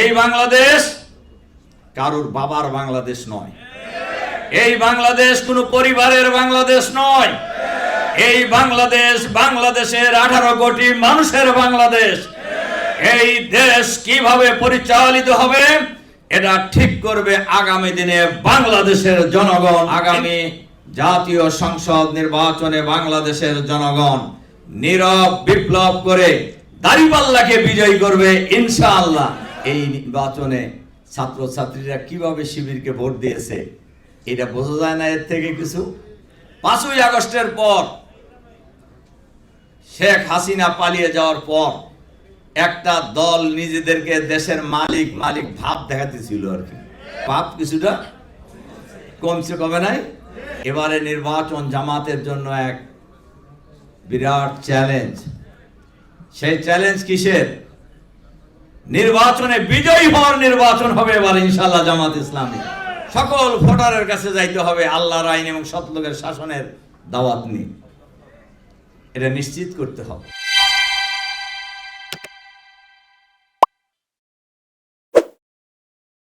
এই বাংলাদেশ কারোর বাবার বাংলাদেশ নয়। এই বাংলাদেশ কোনো পরিবারের বাংলাদেশ নয়। এই বাংলাদেশ বাংলাদেশের আঠারো কোটি মানুষের বাংলাদেশ। এই দেশ কীভাবে পরিচালিত হবে এটা ঠিক করবে আগামী দিনে বাংলাদেশের জনগণ। আগামী জাতীয় সংসদ নির্বাচনে বাংলাদেশের জনগণ নীরব বিপ্লব করে দাড়িপাল্লাকে বিজয়ী করবে ইনশাআল্লাহ। এই নির্বাচনে ছাত্রছাত্রীরা কীভাবে শিবিরকে ভোট দিয়েছে, এটা বোঝা যায় না এর থেকে কিছু। পাঁচই আগস্টের পর শেখ হাসিনা পালিয়ে যাওয়ার পর একটা দল নিজেদেরকে দেশের মালিক মালিক ভাব দেখাতেছিল আর কি। ভাব কিছুটা কমছে কমে নাই। এবারে নির্বাচন জামাতের জন্য এক বিরাট চ্যালেঞ্জ সেই চ্যালেঞ্জ কিসের? নির্বাচনে বিজয়ী হওয়ার নির্বাচন হবে এবার ইনশাল্লাহ জামাত ইসলামী। সকল ভোটারের কাছে যাইতে হবে আল্লাহর আইন এবং সৎলোকের শাসনের দাওয়াত নিয়ে। এটা নিশ্চিত করতে হবে।